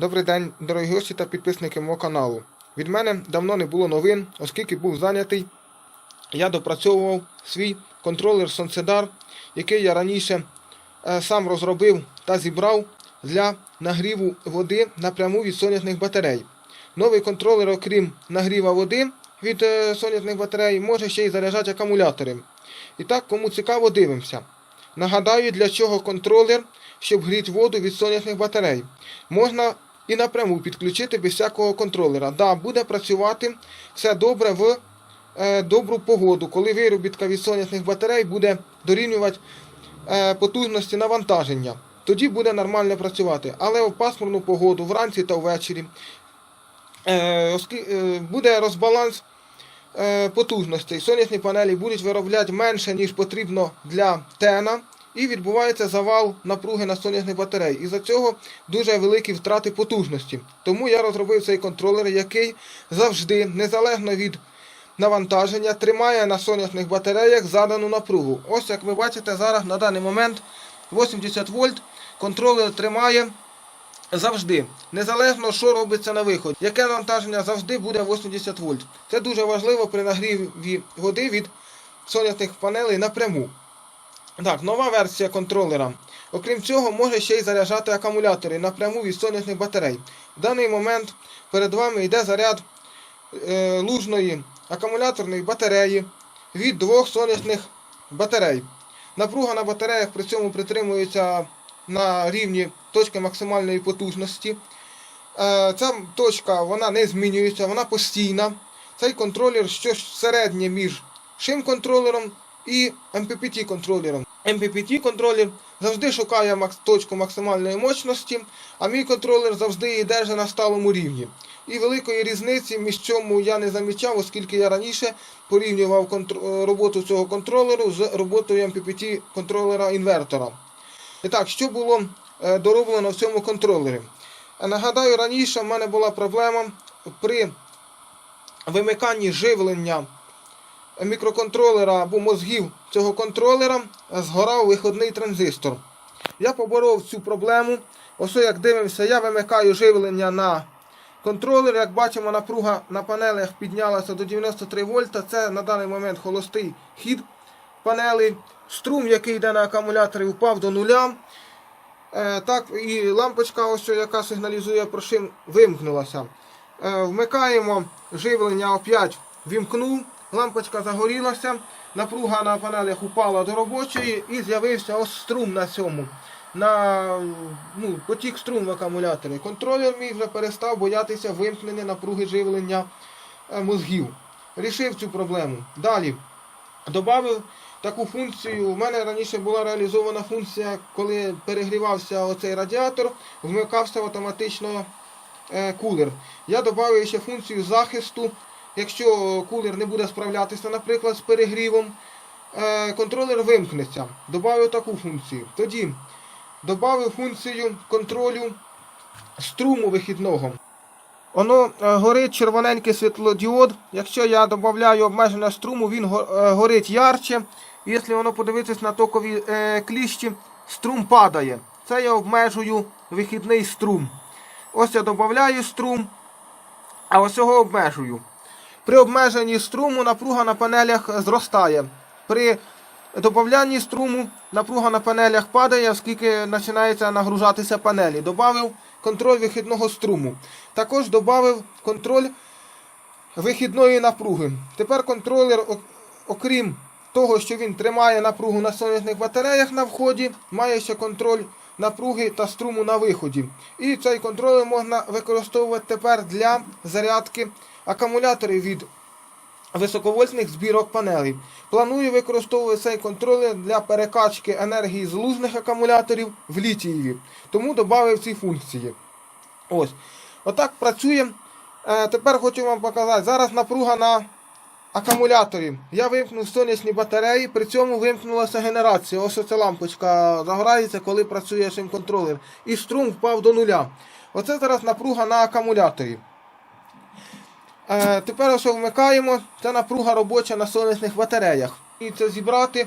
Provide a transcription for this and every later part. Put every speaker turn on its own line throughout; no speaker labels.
Добрий день, дорогі гості та підписники мого каналу. Від мене давно не було новин, оскільки був зайнятий. Я допрацьовував свій контролер Сонцедар, який я раніше е, сам розробив та зібрав для нагріву води напряму від сонячних батарей. Новий контролер, окрім нагріва води від е, сонячних батарей, може ще й заряджати акумулятори. І так, кому цікаво, дивимося. Нагадаю, для чого контролер, щоб гріти воду від сонячних батарей. Можна і напряму підключити без всякого контролера. Да, буде працювати все добре в е, добру погоду, коли виробітка від сонячних батарей буде дорівнювати е, потужності навантаження. Тоді буде нормально працювати. Але в пасмурну погоду, вранці та ввечері, е, е, буде розбаланс е, потужностей. Сонячні панелі будуть виробляти менше, ніж потрібно для тена, і відбувається завал напруги на сонячних батарей. І за цього дуже великі втрати потужності. Тому я розробив цей контролер, який завжди, незалежно від навантаження, тримає на сонячних батареях задану напругу. Ось як ви бачите, зараз на даний момент 80 вольт контролер тримає завжди, незалежно що робиться на виході. Яке навантаження завжди буде 80 вольт. Це дуже важливо при нагріві води від сонячних панелей напряму. Так, нова версія контролера. Окрім цього, може ще й заряджати акумулятори напряму від сонячних батарей. В даний момент перед вами йде заряд е, лужної акумуляторної батареї від двох сонячних батарей. Напруга на батареях при цьому притримується на рівні точки максимальної потужності. Е, Ця точка вона не змінюється, вона постійна. Цей контролер щось середнє між шим-контролером і MPPT-контролером. MPPT-контролер завжди шукає точку максимальної мощності, а мій контролер завжди її держить на сталому рівні. І великої різниці між чому я не замічав, оскільки я раніше порівнював контр- е, роботу цього контролеру з роботою MPPT-контролера інвертора. І так, що було е, дороблено в цьому контролері? Е, Нагадаю, раніше в мене була проблема при вимиканні живлення мікроконтролера або мозгів цього контролера е, згорав виходний транзистор. Я поборов цю проблему. Ось як дивимося, я вимикаю живлення на контролер. Як бачимо, напруга на панелях піднялася до 93 вольта. Це на даний момент холостий хід панелей. Струм, який йде на акумуляторі, впав до нуля. Е, так, і лампочка, ось, яка сигналізує про шим, вимкнулася. Е, вмикаємо живлення опять вімкнув, лампочка загорілася, напруга на панелях упала до робочої і з'явився ось струм на цьому. На ну, потік струм в акумуляторі. Контролер мій вже перестав боятися вимкнення напруги живлення е, мозгів. Рішив цю проблему. Далі Добавив таку функцію. У мене раніше була реалізована функція, коли перегрівався оцей радіатор, вмикався автоматично е, кулер. Я додав ще функцію захисту. Якщо кулер не буде справлятися, наприклад, з перегрівом, е, контролер вимкнеться. Добавив таку функцію. Тоді додав функцію контролю струму вихідного. Воно е, горить червоненький світлодіод. Якщо я додаю обмеження струму, він е, горить ярче. Якщо воно подивитись на токові е, кліщі, струм падає. Це я обмежую вихідний струм. Ось я додаю струм, а ось його обмежую. При обмеженні струму напруга на панелях зростає. При додаванні струму напруга на панелях падає, оскільки починається нагружатися панелі. Добавив контроль вихідного струму. Також додав контроль вихідної напруги. Тепер контролер, окрім того, що він тримає напругу на сонячних батареях на вході, має ще контроль напруги та струму на виході. І цей контролер можна використовувати тепер для зарядки акумуляторів від високовольтних збірок панелей. Планую використовувати цей контролер для перекачки енергії з лужних акумуляторів в літієві. Тому додав ці функції. Ось. Отак працює. Е, тепер хочу вам показати. Зараз напруга на акумуляторі. Я вимкнув сонячні батареї, при цьому вимкнулася генерація. Ось оця лампочка загорається, коли працює цим контролер. І струм впав до нуля. Оце зараз напруга на акумуляторі. Е, тепер ось вмикаємо. Це напруга робоча на сонячних батареях. І це зібрати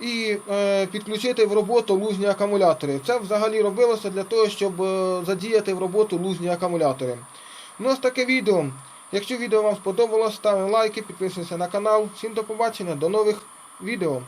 і е, підключити в роботу лужні акумулятори. Це взагалі робилося для того, щоб е, задіяти в роботу лужні акумулятори. Ну ось таке відео. Якщо відео вам сподобалось, ставимо лайки, підписуйтесь на канал. Всім до побачення, до нових відео.